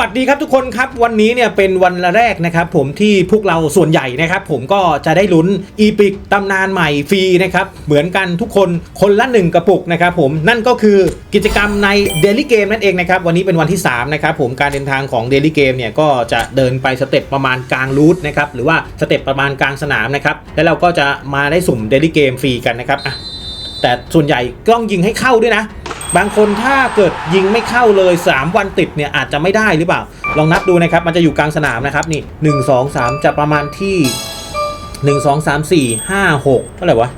วัสดีครับทุกคนครับ วันนี้เนี่ยเป็นวันแรกนะครับ ผมที่พวกเราส่วนใหญ่นะครับ ผมก็จะได้ลุ้นอีพิกตำนานใหม่ฟรีนะครับ เหมือนกันทุกคนคนละหนึ่งกระปุกนะครับผมนั่นก็คือกิจกรรมใน Daily Game นั่นเองนะครับ วันนี้เป็นวันที่ 3 นะครับ ผมการเดินทางของ Daily Game เนี่ยก็จะเดินไปสเต็ปประมาณกลางรูทนะครับหรือว่าสเต็ปประมาณกลางสนามนะครับแล้วเราก็จะมาได้สุ่ม Daily Game ฟรีกันนะครับอะแต่ส่วนใหญ่กล้องยิงให้เข้าด้วยนะ บางคนถ้าเกิดยิงไม่เข้าเลย 3 วันติดเนี่ยอาจจะไม่ได้หรือเปล่า ลองนับดูนะครับ มันจะอยู่กลางสนามนะครับนี่ 1 2 3 จะประมาณที่ 1 2 3 4 5 6เท่าไหร่วะ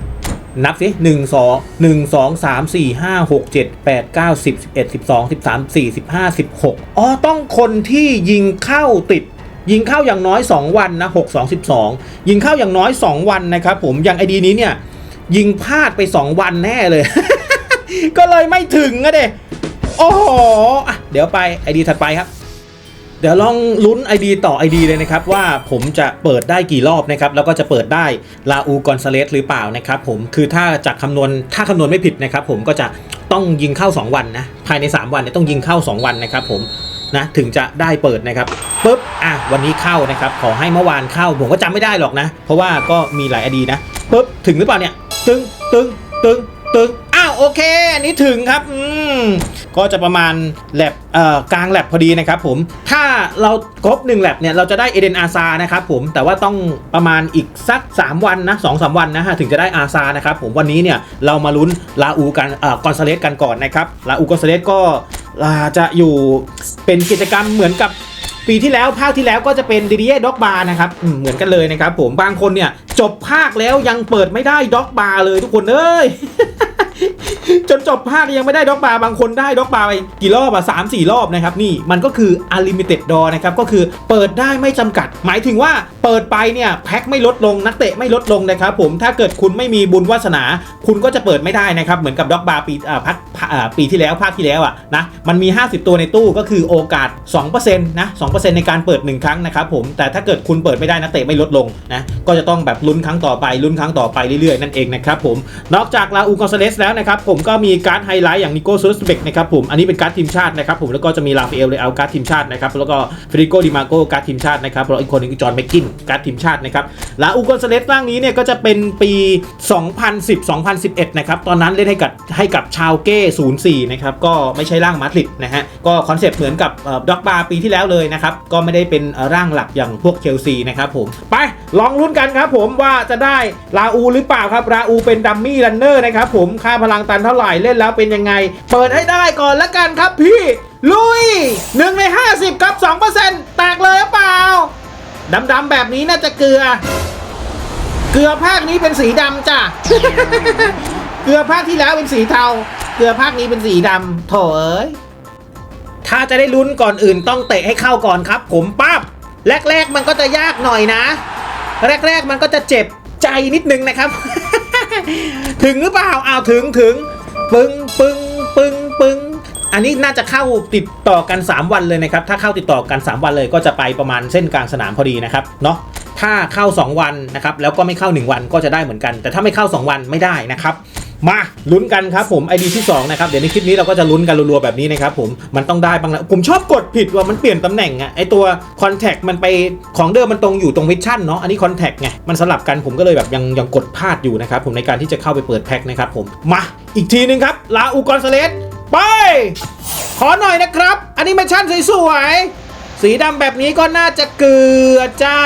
นับสิ1 2 1 2 3 4 5 6 7 8 9 10 11 12 13 14 15 16อ๋อ ต้องคนที่ยิงเข้าติด ยิงเข้าอย่างน้อย 2 วันนะ6 2 12ยิงเข้าอย่างน้อย 2 วันนะครับผม อย่างไอดีนี้เนี่ย ยิงพลาดไป 2 วันแน่เลย ก็เลยไม่ถึงอะเด้โอ้โหอะเดี๋ยวไป ID ถัดไปครับ เดี๋ยวลองลุ้น ID ต่อ ID เลยนะครับ ว่าผมจะเปิดได้กี่รอบนะครับ แล้วก็จะเปิดได้ลาอูกอนซาเลสหรือเปล่านะครับผมคือถ้าจากคำนวณถ้าคำนวณไม่ผิดนะครับผมก็จะต้องยิงเข้า 2 วันนะภายใน 3 วันเนี่ยต้องยิงเข้า 2 วันนะครับผมนะถึงจะได้เปิดนะครับปุ๊บอะวันนี้เข้านะครับขอให้เมื่อวานเข้าผมก็จำไม่ได้หรอกนะ เพราะว่าก็มีหลาย ID นะปุ๊บถึงหรือเปล่าเนี่ยตึงตึงตึงตึงอ้าว โอเคอันนี้ถึงครับอืมก็จะประมาณแลบเอ่อกลางแลบพอดีนะครับผมถ้าเราครบ1แลบเนี่ยเราจะได้เอเดนอาซานะครับผมแต่ว่าต้องประมาณอีกสัก 3 วันนะสองสามวันนะฮะถึงจะได้อาซานะครับผมวันนี้เนี่ยเรามาลุ้นลาอูกันเอ่อกอนซาเลสกันก่อนนะครับลาอูกอนซาเลสก็อ่าจะอยู่เป็นกิจกรรมเหมือนกับปีที่แล้วภาคที่แล้วก็จะเป็นดีดีเอด็อกบาร์นะครับอืมเหมือนกันเลยนะครับผมบางคนเนี่ยจบภาคแล้วยังเปิดไม่ได้ด็อกบาร์เลยทุกคนเอ้ย จนจบภาคยังไม่ได้ด็อกบาร์บางคนได้ด็อกบาร์ไปกี่รอบอะสามสี่รอบนะครับนี่มันก็คือ unlimited door นะครับก็คือเปิดได้ไม่จำกัด หมายถึงว่าเปิดไปเนี่ยแพ็คไม่ลดลงนักเตะไม่ลดลงนะครับผมถ้าเกิดคุณไม่มีบุญวาสนา คุณก็จะเปิดไม่ได้นะครับเหมือนกับด็อกบาร์ปีอ่าพักอ่าปีที่แล้วภาคที่แล้วอะนะมันมี 50 ตัวในตู้ก็คือโอกาส2%นะ2%ในการเปิด 1 ครั้งนะครับผมแต่ถ้าเกิดคุณเปิดไม่ได้นักเตะไม่ลดลงนะก็จะต้องแบบลุ้นครั้งต่อไปลุ้นครั้งต่อไปเรื่อยๆนั่นเองนะครับผมนอกจากลาอูกอนซาเลสแล้วนะครับผมก็มีการ์ดไฮไลท์อย่างนิโก้ซูสเบกนะครับผมอันนี้เป็นการ์ดทีมชาตินะครับผมแล้วก็จะมีลาฟเอลเลอาการ์ดทีมชาตินะครับแล้วก็เฟริโกดิมาโกการ์ดทีมชาตินะครับแล้วอีกคนนึงคือจอห์นแม็กกินการ์ดทีมชาตินะครับลาอูกอนซเลสร่างนี้เนี่ยก็จะเป็นปี 2010-2011 นะครับตอนนั้นเล่นให้กับให้กับชาวเก้04 นะครับก็ไม่ใช่ร่างมาดริดนะฮะก็คอนเซปต์เหมือนกับด็อกบาร์ปีที่แล้วเลยนะครับก็ไม่ได้เป็นร่างหลักอย่างพวกเชลซีนะครับผมไปลองลุ้นกันครับผมว่าจะได้ลาอูหรือเปล่าครับลาอูเป็นดัมมี่รันเนอร์นะครับผมค่าพลังตันเท่าไหร่เล่นแล้วเป็นยังไง เปิดให้ได้ก่อนละกันครับพี่ ลุย1ใน 50กับ2%แตกเลยหรือเปล่าดำๆแบบนี้น่าจะเกลือ เกลือภาคนี้เป็นสีดำจ้ะเกลือภาคที่แล้วเป็นสีเทา เกลือภาคนี้เป็นสีดำโถเอ้ยถ้าจะได้ลุ้นก่อนอื่นต้องเตะให้เข้าก่อนครับ ผมปั๊บแรก ๆ มันก็จะยากหน่อยนะ แรก ๆ มันก็จะเจ็บใจนิดนึงนะครับ ถึงหรือเปล่าอ้าวถึงถึง ปึ้งปึ้งปึ้งปึ้งอันนี้น่าจะเข้าติดต่อกัน 3 วันเลยนะครับ ถ้าเข้าติดต่อกัน 3 วันเลยก็จะไปประมาณเส้นกลางสนามพอดีนะครับเนาะถ้าเข้า 2 วันนะครับแล้วก็ไม่เข้า 1 วันก็จะได้เหมือนกัน แต่ถ้าไม่เข้า 2 วันไม่ได้นะครับ มาลุ้นกันครับผม ID ที่2นะครับเดี๋ยวในคลิปนี้เราก็จะลุ้นกันรัวๆแบบนี้นะครับผมมันต้องได้บ้างแล้วผมชอบกดผิดว่ามันเปลี่ยนตำแหน่งอะไอตัว Contact มันไปของเดิมมันตรงอยู่ตรงวิชั่นเนาะอันนี้ Contact ไงมันสลับกันผมก็เลยแบบยังยังกดพลาดอยู่นะครับผมในการที่จะเข้าไปเปิดแพ็คนะครับผมมาอีกทีนึงครับลาอูกอนซาเลสไป ขอหน่อยนะครับอันนี้มาชั่นสวยๆสีดำแบบนี้ก็น่าจะเกลือจ้า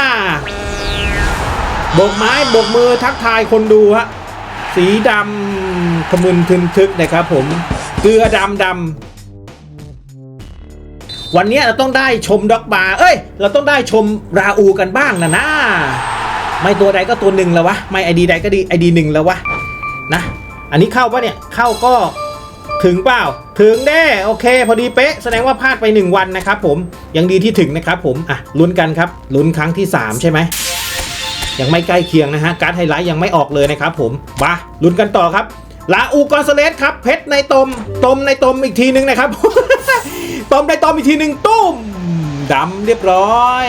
บกไม้บกมือทักทายคนดูฮะสีดำ ขมึนทึนทึกนะครับผมเกลือดำดำวันนี้เราต้องได้ชมด็อกบาร์เอ้ย เราต้องได้ชมราอูกันบ้างนะนะไม่ตัวใดก็ตัวหนึ่งแล้ววะ ไม่ไอดีใดก็ดีไอดีหนึ่งแล้ววะนะ อันนี้เข้าปะเนี่ยเข้าก็ถึงเปล่า ถึงแน่โอเค พอดีเป๊ะ แสดงว่าพลาดไป 1 วันนะครับผมยังดีที่ถึงนะครับผม อะลุ้นกันครับลุ้นครั้งที่ 3 ใช่ไหมยังไม่ใกล้เคียงนะฮะ การ์ดไฮไลท์ยังไม่ออกเลยนะครับผมมาลุ้นกันต่อครับ ลาอูกอนซเลสครับ เพชรในตม ตมในตมอีกทีนึงนะครับ ตมในตมอีกทีหนึ่งตุ้มดำเรียบร้อย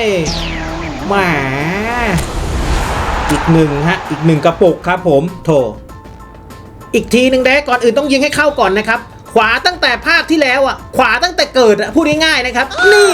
หมาอีกหนึ่งฮะ อีกหนึ่งกระปุกครับผม โถ อีกทีหนึ่งแดกก่อนอื่นต้องยิงให้เข้าก่อนนะครับ วาตั้งแต่ภาคที่แล้วอะ ขวาตั้งแต่เกิดอะพูดง่ายๆนะครับ นี่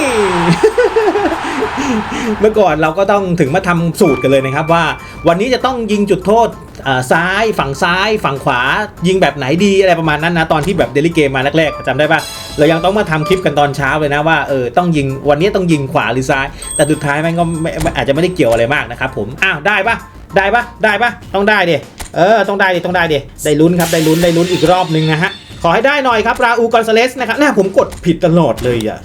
เมื่อก่อนเราก็ต้องถึงมาทำสูตรกันเลยนะครับว่า วันนี้จะต้องยิงจุดโทษอ่าซ้ายฝั่งซ้าย ฝั่งขวายิงแบบไหนดีอะไรประมาณนั้นนะตอนที่แบบเดลิเกมมาแรกๆจำได้ปะเรายังต้องมาทำคลิปกันตอนเช้าเลยนะว่าเออต้องยิงวันนี้ต้องยิงขวาหรือซ้าย แต่สุดท้ายมันก็ไม่ไม่อาจจะไม่ได้เกี่ยวอะไรมากนะครับผมอ้าวได้ปะได้ปะได้ปะต้องได้ดิเออต้องได้ดิต้องได้ดิได้ลุ้นครับได้ลุ้นได้ลุ้นอีกรอบนึงนะฮะ ขอให้ได้หน่อยครับ ราอูกอนซาเลสนะครับน่าผมกดผิดตลอดเลยอะ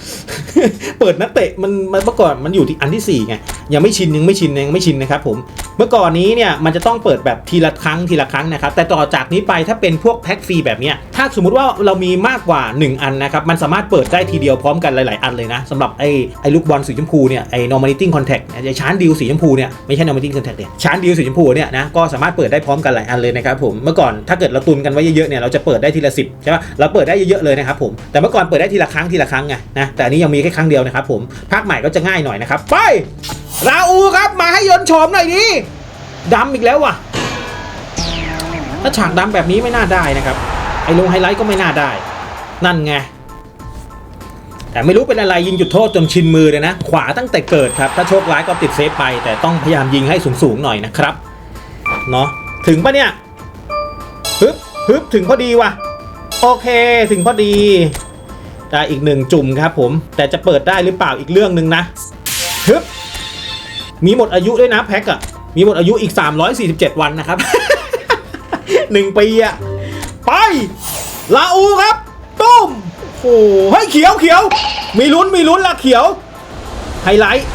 เปิดนักเตะมันมันเมื่อก่อนมันอยู่ที่อันที่4ไงยังไม่ชินยังไม่ชินยังไม่ชินนะครับผมเมื่อก่อนนี้เนี่ยมันจะต้องเปิดแบบทีละครั้งทีละครั้งนะครับ แต่ต่อจากนี้ไปถ้าเป็นพวกแพ็กฟรีแบบเนี้ยถ้าสมมุติว่าเรามีมากกว่า 1 อันนะครับ มันสามารถเปิดได้ทีเดียวพร้อมกันหลาย ๆ อันเลยนะสำหรับไอ้ไอ้ลูกบอลสีชมพูเนี่ยไอ้ normating contact ไอ้ชานดิวสีชมพูเนี่ยไม่ใช่ normating contact เนี่ยชานดิวสีชมพูเนี่ยนะก็สามารถเปิดได้พร้อมกันหลายอันเลยนะครับผมเมื่อก่อนถ้าเกิดเราตุนกันไว้เยอะๆเนี่ยเราจะเปิดได้ทีละ10ช่ไหมเราเปิดได้เยอะๆเลยนะครับผมแต่เมื่อก่อนเปิดได้ทีละครั้งทีละครั้งไงนะแต่อันนี้ยังมีแค่ครั้งเดียวนะครับผมภาคใหม่ก็จะง่ายหน่อยนะครับไปราอูครับมาให้ยนชฉมหน่อยดิดำอีกแล้วว่ะ ถ้าฉากดำแบบนี้ไม่น่าได้นะครับ ไอลงไฮไลท์ก็ไม่น่าได้ นั่นไง แต่ไม่รู้เป็นอะไรยิงหยุดโทษจนชินมือเลยนะ ขวาตั้งแต่เกิดครับ ถ้าโชคร้ายก็ติดเซฟไป แต่ต้องพยายามยิงให้สูงๆหน่อยนะครับ เนาะถึงปะเนี่ย ฮึบฮึบถึงพอดีว่ะ โอเคถึงพอดี ได้อีกหนึ่งจุ่มครับผม แต่จะเปิดได้หรือเปล่าอีกเรื่องหนึ่งนะฮึบมีหมดอายุด้วยนะแพ็กอะมีหมดอายุอีก 347 วันนะครับหนึ่งปีอะไปลาอูครับตุ้มโอ้โหเฮ้ยเขียวเขียว มีลุ้นมีลุ้นละเขียว ไฮไลท์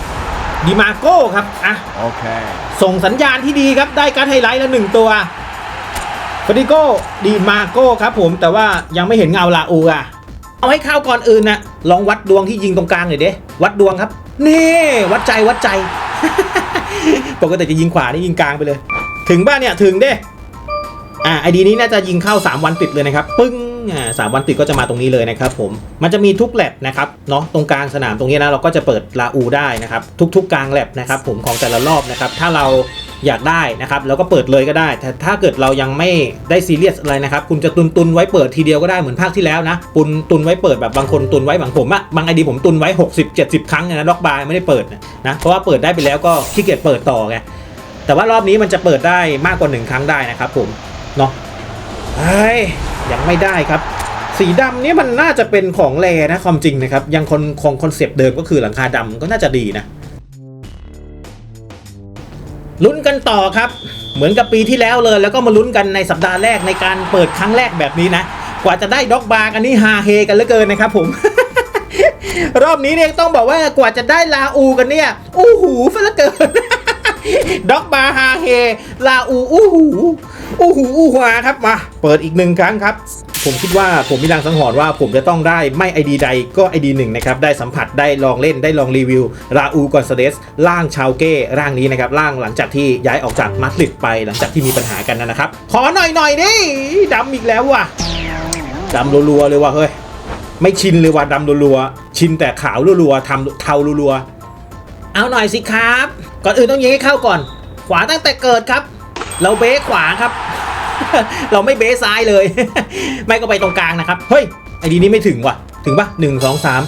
ดีมาโก้ครับอะ Okay. ส่งสัญญาณที่ดีครับได้การดไฮไลท์ละหนึ่งตัว ฟดิโก้ดีมาโก้ครับผมแต่ว่ายังไม่เห็นเงาลาอูอะ เอาให้เข้าก่อนอื่นนะลองวัดดวงที่ยิงตรงกลางหน่อยเด้วัดดวงครับ นี่วัดใจวัดใจ ปกติจะยิงขวานี่ยิงกลางไปเลย ถึงบ้านเนี่ยถึงเด้อ่าไอดีนี้น่าจะยิงเข้า 3 วันติดเลยนะครับ ปึ้งอ่าสามวันติดก็จะมาตรงนี้เลยนะครับผมมันจะมีทุกแลบนะครับเนาะตรงกลางสนามตรงนี้นะเราก็จะเปิดลาอูได้นะครับทุกๆกลางแลบนะครับผมของแต่ละรอบนะครับถ้าเรา อยากได้นะครับเราก็เปิดเลยก็ได้ แต่ถ้าเกิดเรายังไม่ได้ซีเรียสอะไรนะครับ คุณจะตุนตุนไว้เปิดทีเดียวก็ได้เหมือนภาคที่แล้วนะตุนตุนไว้เปิดแบบบางคนตุนไว้บางผมอะบางไอดีผมตุนไว้ 60 70 ครั้งนะล็อกบาร์ไม่ได้เปิดนะเพราะว่าเปิดได้ไปแล้วก็ขี้เกียจเปิดต่อไงแต่ว่ารอบนี้มันจะเปิดได้มากกว่าหนึ่งครั้งได้นะครับผมเนาะเฮ้ยยังไม่ได้ครับสีดำนี่มันน่าจะเป็นของแรนะความจริงนะครับยังคนของคอนเซปต์เดิมก็คือหลังคาดำก็น่าจะดีนะ ลุ้นกันต่อครับ เหมือนกับปีที่แล้วเลย แล้วก็มาลุ้นกันในสัปดาห์แรกในการเปิดครั้งแรกแบบนี้นะ กว่าจะได้ด็อกบาร์กันนี่ฮาเฮกันเหลือเกินนะครับผมรอบนี้เนี่ยต้องบอกว่ากว่าจะได้ลาอูกันเนี่ยอู้หูซะเหลือเกินด็อกบาร์ฮาเฮลาอูอู้หูอู้หูอู้หวาครับมา เปิดอีกหนึ่งครั้งครับ ผมคิดว่าผมมีรางสังหรณ์ว่าผมจะต้องได้ไม่ไอดีใดก็ไอดีหนึ่งนะครับได้สัมผัสได้ลองเล่นได้ลองรีวิว ราอูกอนซาเดสร่างชาวเก้ร่างนี้นะครับร่างหลังจากที่ย้ายออกจากมาดริดไปหลังจากที่มีปัญหากันนะครับ ขอหน่อยหน่อยดิดำอีกแล้วว่ะดำรัวๆเลยว่ะเฮ้ยไม่ชินเลยว่ะดำรัวๆชินแต่ขาวรัวๆทำเทารัวๆเอาหน่อยสิครับ ก่อนอื่นต้องยิงให้เข้าก่อน ขวาตั้งแต่เกิดครับ เราเบสขวาครับ เราไม่เบสซ้ายเลย ไม่ก็ไปตรงกลางนะครับ เฮ้ย ไอดีนี้ไม่ถึงว่ะ ถึงปะหนึ่งสองสาม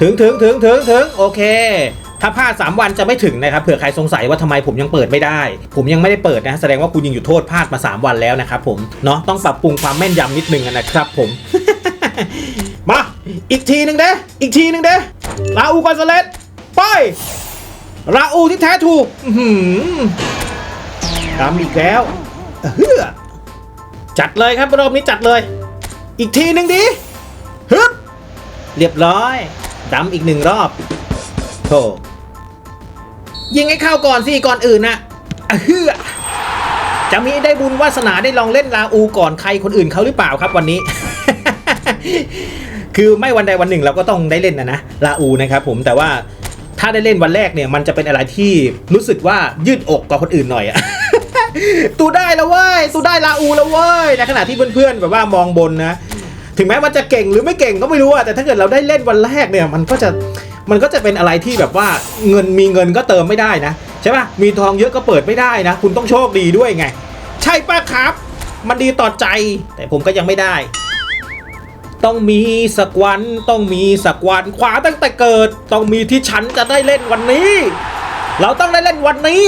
ถึงถึงถึงถึงถึงโอเค ถ้าพลาด3วันจะไม่ถึงนะครับ เผื่อใครสงสัยว่าทำไมผมยังเปิดไม่ได้ ผมยังไม่ได้เปิดนะ แสดงว่าคุณยิงอยู่โทษพลาดมา 3 วันแล้วนะครับผม เนาะต้องปรับปรุงความแม่นยำนิดนึงนะครับผม มา อีกทีหนึ่งเด้อีกทีหนึ่งเด้ลาอูกอนซาเลสไปราอูที่แท้ถูกตามอีกแล้ว เฮือจัดเลยครับรอบนี้จัดเลย อีกทีหนึ่งดิฮึบเรียบร้อยดำอีกหนึ่งรอบโธ่ยิงให้เข้าก่อนสิก่อนอื่นนะอะเฮือจะมีได้บุญวาสนาได้ลองเล่นลาอูก่อนใครคนอื่นเขาหรือเปล่าครับวันนี้ คือไม่วันใดวันหนึ่งเราก็ต้องได้เล่นนะนะลาอูนะครับผมแต่ว่าถ้าได้เล่นวันแรกเนี่ยมันจะเป็นอะไรที่รู้สึกว่ายืดอกกว่าคนอื่นหน่อยอะ ตูได้แล้วเว้ยตูได้ลาอูแล้วเว้ยในขณะที่เพื่อนๆแบบว่ามองบนนะ ถึงแม้มันจะเก่งหรือไม่เก่งก็ไม่รู้อะแต่ถ้าเกิดเราได้เล่นวันแรกเนี่ยมันก็จะมันก็จะเป็นอะไรที่แบบว่าเงินมีเงินก็เติมไม่ได้นะใช่ปะมีทองเยอะก็เปิดไม่ได้นะ คุณต้องโชคดีด้วยไง ใช่ปะครับ มันดีต่อใจ แต่ผมก็ยังไม่ได้ ต้องมีสักวันต้องมีสักวันขวาตั้งแต่เกิด ต้องมีที่ฉันจะได้เล่นวันนี้ เราต้องได้เล่นวันนี้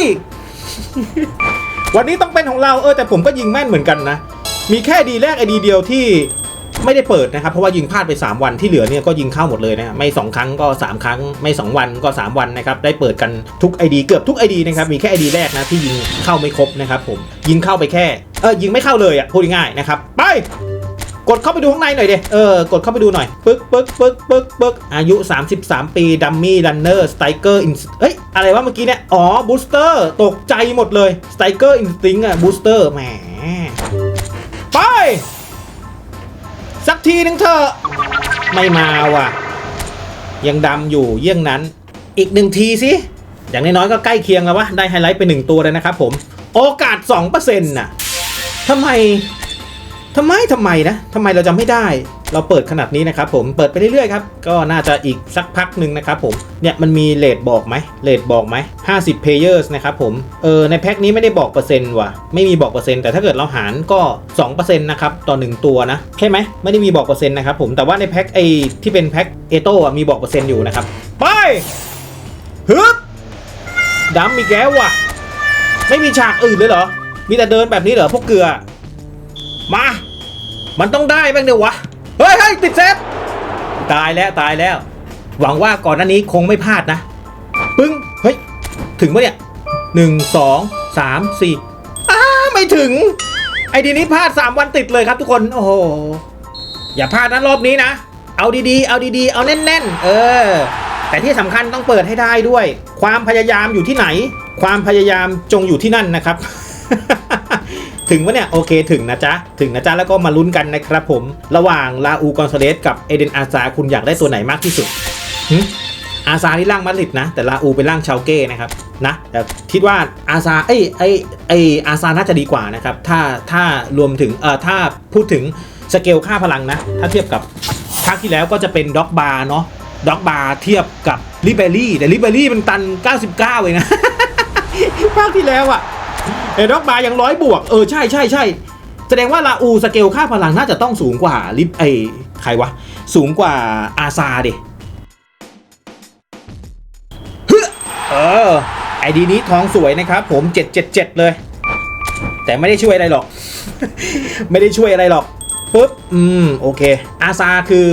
วันนี้ต้องเป็นของเราเออแต่ผมก็ยิงแม่นเหมือนกันนะ มีแค่ดีแรกไอดีเดียวที่ไม่ได้เปิดนะครับ เพราะว่ายิงพลาดไป 3 วันที่เหลือเนี่ยก็ยิงเข้าหมดเลยนะไม่ 2 ครั้งก็ 3 ครั้ง ไม่ 2 วันก็ 3 วันนะครับได้เปิดกันทุก ID เกือบทุก ID นะครับมีแค่ ID แรกนะที่ยิงเข้าไม่ครบนะครับผมยิงเข้าไปแค่เออยิงไม่เข้าเลยอะพูดง่ายๆนะครับไป กดเข้าไปดูข้างในหน่อยเดเออกดเข้าไปดูหน่อยปึ๊กปึ๊กปึ๊กปึ๊กปึ๊กอายุ 33 ปีดัมมี่รันเนอร์สไตเกอร์อินเอ้ยอะไรวะเมื่อกี้เนี่ยอ๋อบูสเตอร์ตกใจหมดเลยสไตเกอร์อินสติ้งอะบูสเตอร์แหมไปสักทีนึงเถอะไม่มาว่ะ ยังดำอยู่เยี่ยงนั้น อีกหนึ่งทีสิอย่างน้อยๆก็ใกล้เคียงแล้ววะได้ไฮไลท์ไปหนึ่งตัวเลยนะครับผม โอกาส 2%น่ะทำไม ทำไมทำไมนะทำไมเราจะไม่ได้ เราเปิดขนาดนี้นะครับผมเปิดไปเรื่อยๆครับก็น่าจะอีกสักพักหนึ่งนะครับผมเนี่ยมันมีเลทบอกไหมเลทบอกไหม50 players นะครับผมเออในแพ็คนี้ไม่ได้บอกเปอร์เซ็นต์ว่ะไม่มีบอกเปอร์เซ็นต์แต่ถ้าเกิดเราหารก็ 2%นะครับต่อ 1 ตัวนะใช่ไหมไม่ได้มีบอกเปอร์เซ็นต์นะครับผมแต่ว่าในแพ็คไอที่เป็นแพ็คเอโต้มีบอกเปอร์เซ็นต์อยู่นะครับไปฮึบดำอีกแล้วว่ะ ไม่มีฉากอื่นเลยเหรอ มีแต่เดินแบบนี้เหรอพวกเกลือ มา มันต้องได้บ้างเดี๋ยววะ เฮ้ยเฮ้ยติดเซฟ ตายแล้วตายแล้ว หวังว่าก่อนหน้านี้คงไม่พลาดนะ ปึ้ง เฮ้ย ถึงปะเนี่ยหนึ่งสองสามสี่อ้าไม่ถึง ไอดีนี้พลาด 3 วันติดเลยครับทุกคน โอ้โห อย่าพลาดนะรอบนี้นะ เอาดีๆ เอาดีๆ เอาแน่นๆ เออ แต่ที่สำคัญต้องเปิดให้ได้ด้วย ความพยายามอยู่ที่ไหน ความพยายามจงอยู่ที่นั่นนะครับ ถึงวะเนี่ยโอเคถึงนะจ๊ะ ถึงนะจ๊ะ แล้วก็มาลุ้นกันนะครับผม ระหว่างลาอูกอนซาเลสกับเอเดนอาซาคุณอยากได้ตัวไหนมากที่สุดอาซานี่ร่างมาริดนะ แต่ลาอูเป็นร่างชาวเก้นะครับนะแต่คิดว่าอาซาเอ้ยไอไออาซาน่าจะดีกว่านะครับ ถ้าถ้ารวมถึงเอ่อถ้าพูดถึงสเกลค่าพลังนะ ถ้าเทียบกับภาคที่แล้วก็จะเป็นด็อกบาร์เนาะด็อกบาร์เทียบกับลิเบอรี่แต่ลิเบอรี่มันตัน 99เลยนะภาคที่แล้วอะ เอด็อกบาร์ยังร้อยบวก เออใช่ใช่ใช่แสดงว่าลาอูสเกลค่าพลังน่าจะต้องสูงกว่าลิฟไอใครวะ สูงกว่าอาซาดิเฮ้อเออ ไอดีนี้ทองสวยนะครับ ผม 777 เลย แต่ไม่ได้ช่วยอะไรหรอก ไม่ได้ช่วยอะไรหรอกปุ๊บ อืม โอเค อาซาคือ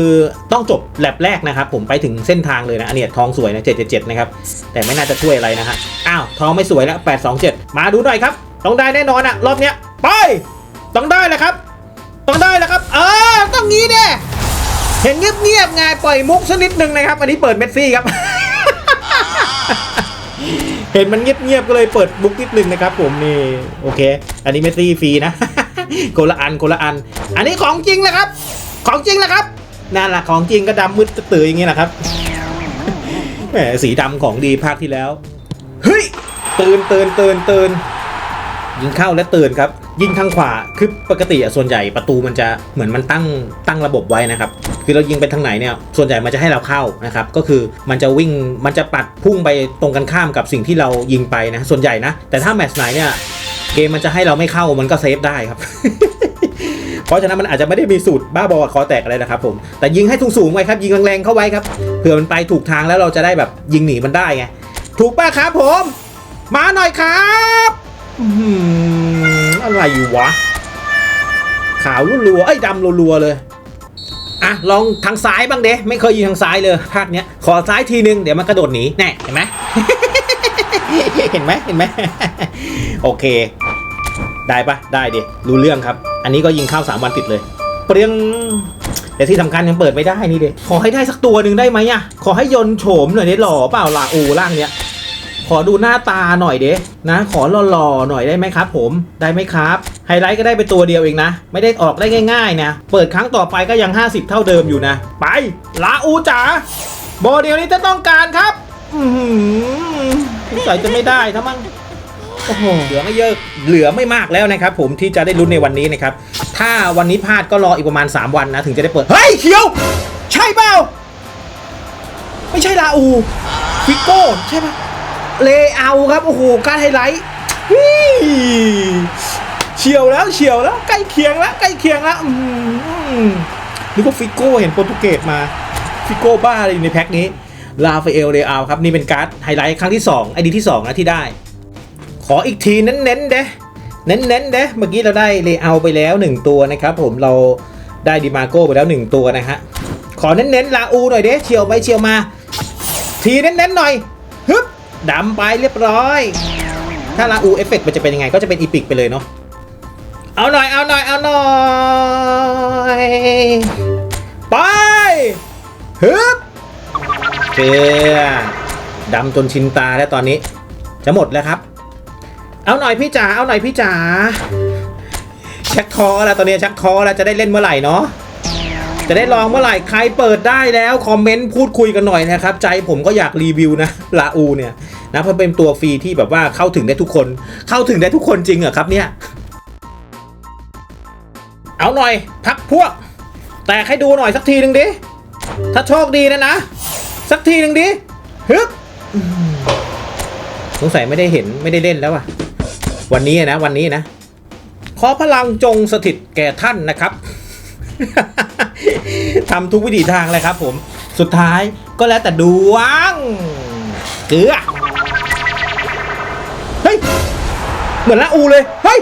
ต้องจบแลบแรกนะครับ ผมไปถึงเส้นทางเลยนะอันเนี้ยทองสวยนะ 777 นะครับ แต่ไม่น่าจะช่วยอะไรนะฮะ อ้าว ทองไม่สวยแล้ว 827 มาดูหน่อยครับ ต้องได้แน่นอนอะรอบเนี้ยไป ต้องได้แหละครับ ต้องได้แหละครับ เออต้องงี้แน่เห็นเงียบๆไงปล่อยมุกสักนิดนึงนะครับ อันนี้เปิดเมสซี่ครับ เห็นมันเงียบๆก็เลยเปิดบุ๊กนิดนึงนะครับ ผมนี่โอเค อันนี้เมสซี่ฟรีนะคนละอันคนละอัน อันนี้ของจริงแหละครับ ของจริงแหละครับนั่นแหละของจริงก็ดำมืดตื่นอย่างงี้แหละครับแหมสีดำของดีภาคที่แล้ว เฮ้ยตื่นตื่นตื่นตื่น ยิงเข้าและตื่นครับ ยิงทางขวาคือปกติอะส่วนใหญ่ประตูมันจะเหมือนมันตั้งตั้งระบบไว้นะครับ คือเรายิงไปทางไหนเนี่ยส่วนใหญ่มันจะให้เราเข้านะครับก็คือมันจะวิ่งมันจะปัดพุ่งไปตรงกันข้ามกับสิ่งที่เรายิงไปนะส่วนใหญ่นะแต่ถ้าแมตช์ไหนเนี่ยเกมมันจะให้เราไม่เข้ามันก็เซฟได้ครับเพราะฉะนั้นมันอาจจะไม่ได้มีสูตรบ้าบอคอแตกอะไรนะครับผมแต่ยิงให้สูงๆไว้ครับยิงแรงๆเข้าไว้ครับเผื่อมันไปถูกทางแล้วเราจะได้แบบยิงหนีมันได้ไงถูกป่ะครับผม มาหน่อยครับ อะไรอยู่วะ ขาวรัวๆเอ้ยดำรัวๆเลย อะ ลองทางซ้ายบ้างเด้ไม่เคยยิงทางซ้ายเลยภาคเนี้ย ขอซ้ายทีนึง เดี๋ยวมันกระโดดหนีแน่เห็นไหมเห็นไหมเห็นไหมโอเค ได้ปะได้ดิรู้เรื่องครับ อันนี้ก็ยิงเข้าสามวันติดเลย เปรี้ยงแต่ที่สำคัญยังเปิดไม่ได้นี่เด็ขอให้ได้สักตัวหนึ่งได้ไหมอะขอให้ยนโฉมหน่อยเด้หล่อเปล่าลาอูร่างเนี้ย ขอดูหน้าตาหน่อยเด้นะ ขอหล่อๆหน่อยได้ไหมครับผมได้ไหมครับไฮไลท์ก็ได้ไปตัวเดียวเองนะ ไม่ได้ออกได้ง่ายๆนะ เปิดครั้งต่อไปก็ยัง 50 เท่าเดิมอยู่นะ ไปลาอูจ๋าโบเดียวนี้จะต้องการครับอือหือสงสัยจะไม่ได้ทั้งมั้งโอ้โหเหลือไม่เยอะเหลือไม่มากแล้วนะครับผมที่จะได้ลุ้นในวันนี้นะครับ ถ้าวันนี้พลาดก็รออีกประมาณ 3 วันนะ ถึงจะได้เปิด เฮ้ยเขียว ใช่เปล่า ไม่ใช่ลาอูฟิโก้ใช่ปะ เลเอาครับ โอ้โหการไฮไลท์ฮี่เฉียวแล้วเฉียวแล้วใกล้เคียงแล้วใกล้เคียงแล้วนึกว่าฟิโก้เห็นโปรตุเกสมา ฟิโก้บ้าอะไรอยู่ในแพ็คนี้ลาฟาเอลเรอัลครับ นี่เป็นการ์ดไฮไลท์ครั้งที่2ไอดีที่ 2 นะที่ได้ ขออีกทีเน้นๆเด้เน้นๆเด้เมื่อกี้เราได้เลอัลไปแล้ว 1 ตัวนะครับ ผมเราได้ดิมาโก้ไปแล้ว 1 ตัวนะฮะขอเน้นๆลาอูหน่อยเด้เชียวไปเชียวมา ทีเน้นๆหน่อยฮึบ ดำไปเรียบร้อย ถ้าลาอูเอฟเฟกต์มันจะเป็นยังไงก็จะเป็นอีพิกไปเลยเนาะเอาหน่อยเอาหน่อยเอาหน่อยไปฮึบเจียดำจนชินตาแล้วตอนนี้ จะหมดแล้วครับ เอาหน่อยพี่จ๋าเอาหน่อยพี่จ๋าชักคอแล้วตอนนี้ชักคอแล้วจะได้เล่นเมื่อไหร่เนาะ จะได้ลองเมื่อไหร่ใครเปิดได้แล้ว คอมเมนต์พูดคุยกันหน่อยนะครับ ใจผมก็อยากรีวิวนะลาอูเนี่ยนะเพราะเป็นตัวฟรีที่แบบว่าเข้าถึงได้ทุกคน เข้าถึงได้ทุกคนจริงเหรอครับเนี่ยเอาหน่อย พักพวก แตกให้ดูหน่อยสักทีหนึ่งดิ ถ้าโชคดีนะนะ สักทีหนึ่งดิฮึบสงสัยไม่ได้เห็นไม่ได้เล่นแล้วอะวันนี้นะ วันนี้นะ ขอพลังจงสถิตแก่ท่านนะครับ ทำทุกวิถีทางเลยครับผม สุดท้ายก็แล้วแต่ดวง เกลือ เฮ้ย เหมือนละอูเลย เฮ้ย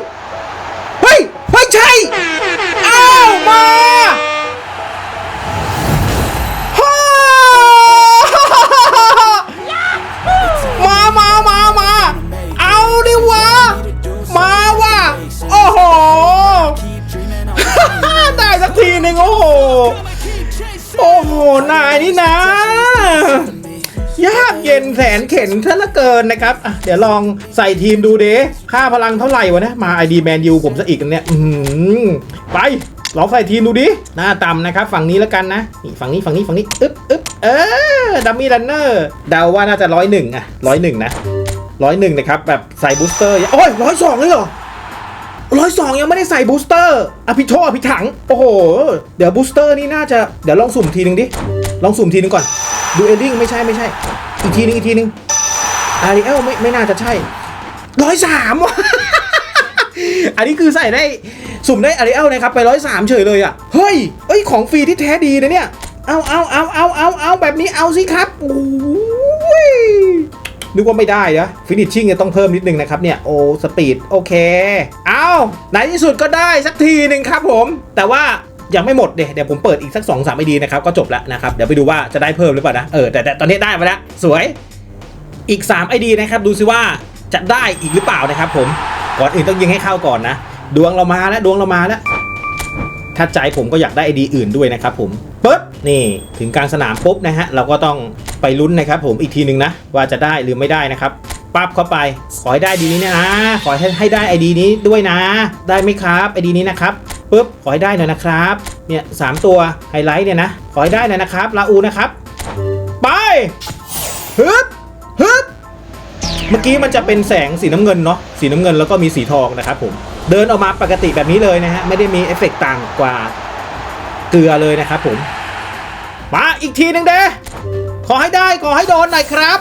ายนี่นะ ยากเย็นแสนเข็นซะลือเกินนะครับอะเดี๋ยวลองใส่ทีมดูเด้ค่าพลังเท่าไหร่วะนะมาไอดีแมนยูผมซะอีกอันเนี่ยอือหือไป ลองใส่ทีมดูดิ หน้าต่ำนะครับ ฝั่งนี้แล้วกันนะนี่ฝั่งนี้ฝั่งนี้ฝั่งนี้อึ๊บอึ๊บเออดัมมี่รันเนอร์เดาว่าน่าจะร้อยหนึ่งอะร้อยหนึ่งนะร้อยหนึ่งนะครับ แบบใส่บูสเตอร์โอ้ยร้อยสองเลยเหรอร้อยสองยังไม่ได้ใส่บูสเตอร์อภิโชอภิถัง โอ้โห เดี๋ยวบูสเตอร์นี่น่าจะ เดี๋ยวลองสุ่มทีหนึงดิ ลองสุ่มทีนึงก่อน ดูเอลลิงไม่ใช่ไม่ใช่ อีกทีนึงอีกทีนึงอาริเอลไม่ไม่น่าจะใช่ร้อยสามวะอันนี้คือใส่ได้สุ่มได้อาริเอลนะครับไปร้อยสามเฉยเลยอะ เฮ้ยเอ้ยของฟรีที่แท้ดีนะเนี่ย เอาเอาเอาเอาเอาเอาแบบนี้เอาสิครับโอ้ยนึกว่าไม่ได้นะฟินิชชิ่งจะต้องเพิ่มนิดนึงนะครับเนี่ย โอ้ สปีด โอเค เอาในที่สุดก็ได้สักทีหนึ่งครับผม แต่ว่า ยังไม่หมดเดี๋ยวเดี๋ยวผมเปิดอีกสัก2อสามไอดีนะครับก็จบแล้วนะครับเดี๋ยวไปดูว่าจะได้เพิ่มหรือเปล่านะเออแต่แต่ตอนนี้ได้มาแล้วสวยอีก3 ID นะครับดูซิว่าจะได้อีกหรือเปล่านะครับ ผมก่อนอื่นต้องยิงให้เข้าก่อนนะ ดวงเรามาแล้วดวงเรามาแล้วถ้าใจผมก็อยากได้ไอดีอื่นด้วยนะครับผมปึ๊บนี่ถึงกลางสนามปุ๊บนะฮะเราก็ต้องไปลุ้นนะครับ ผมอีกทีหนึ่งนะว่าจะได้หรือไม่ได้นะครับปั๊บเข้าไปขอให้ได้ดีนี้นะขอให้ให้ได้ไอดีนี้ด้วยนะ ได้ไหมครับไอดีนี้นะครับ ปึ๊บขอให้ได้หน่อยนะครับ เนี่ยสามตัวไฮไลท์เนี่ยนะ ขอให้ได้หน่อยนะครับลาอูนะครับ ไปฮึบฮึบเมื่อกี้มันจะเป็นแสงสีน้ำเงินเนาะสีน้ำเงินแล้วก็มีสีทองนะครับผมเดินออกมาปกติแบบนี้เลยนะฮะไม่ได้มีเอฟเฟกต์ต่างกว่าเกลือเลยนะครับผมมาอีกทีหนึ่งเด้ขอให้ได้ขอให้โดนหน่อยครับ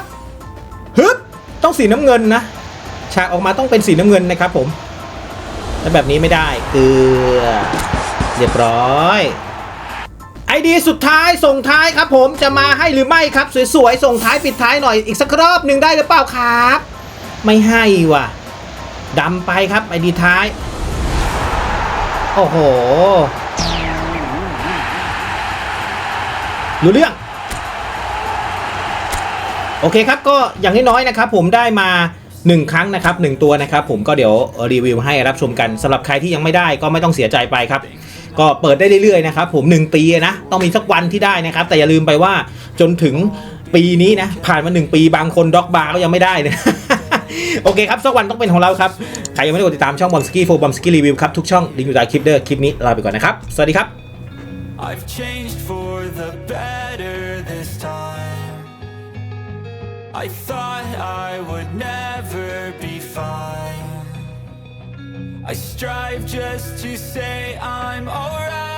ฮึบต้องสีน้ำเงินนะฉากออกมาต้องเป็นสีน้ำเงินนะครับผม ถ้าแบบนี้ไม่ได้เกลือเรียบร้อยไอดีสุดท้ายส่งท้ายครับผมจะมาให้หรือไม่ครับ สวยๆส่งท้ายปิดท้ายหน่อยอีกสักรอบหนึ่งได้หรือเปล่าครับ ไม่ให้ว่ะดำไปครับไอดีท้าย โอ้โหรู้เรื่อง โอเคครับก็อย่างน้อยๆนะครับผมได้มา 1 ครั้งนะครับ1ตัวนะครับผมก็เดี๋ยวรีวิวให้รับชมกันสำหรับใครที่ยังไม่ได้ก็ไม่ต้องเสียใจไปครับก็เปิดได้เรื่อยๆนะครับผม 1 ปีนะต้องมีสักวันที่ได้นะครับ แต่อย่าลืมไปว่าจนถึงปีนี้นะ ผ่านมา 1 ปีบางคนด็อกบาร์ก็ยังไม่ได้นะโอเคครับสักวันต้องเป็นของเราครับ ใครยังไม่ได้กดติดตามช่องบอมสกี้โฟบอมสกี้รีวิวครับ ทุกช่องลิงก์อยู่ใต้คลิปเด้อคลิปนี้ลาไปก่อนนะครับ สวัสดีครับ I've changed for the better this time. I thought I would never fine. I strive just to say I'm alright.